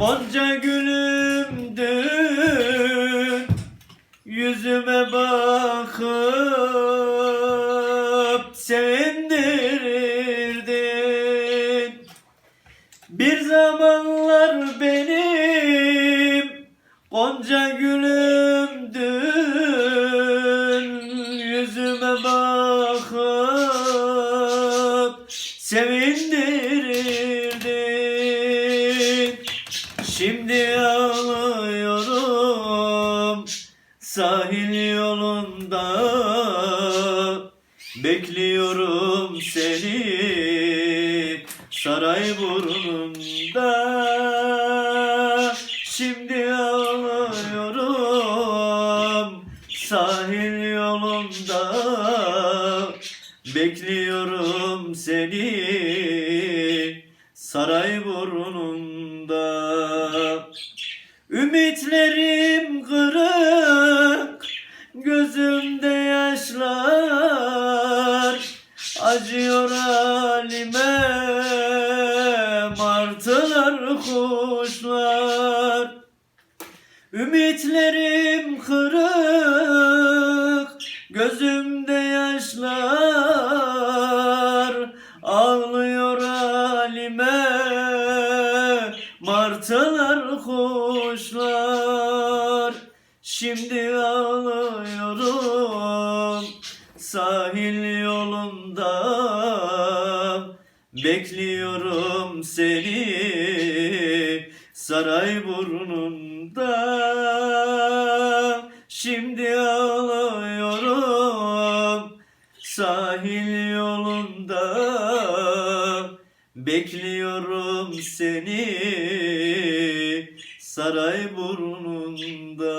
Gonca gülümdür Yüzüme bakıp sevindirdin. Bir zamanlar benim Gonca gülümdür Yüzüme bakıp sevindirdin. Sahil yolunda Bekliyorum seni. Saray burnunda Şimdi ağlıyorum. Sahil yolunda Bekliyorum seni. Saray burnunda Ümitlerim kırık Gözümde yaşlar Acıyor halime. Martılar kuşlar. Ümitlerim kırık. Gözümde yaşlar Ağlıyor halime. Martılar kuşlar Şimdi ağlıyorum Sahil yolunda. Bekliyorum seni Saray burnunda. Şimdi ağlıyorum Sahil yolunda. Bekliyorum seni saray burnunda.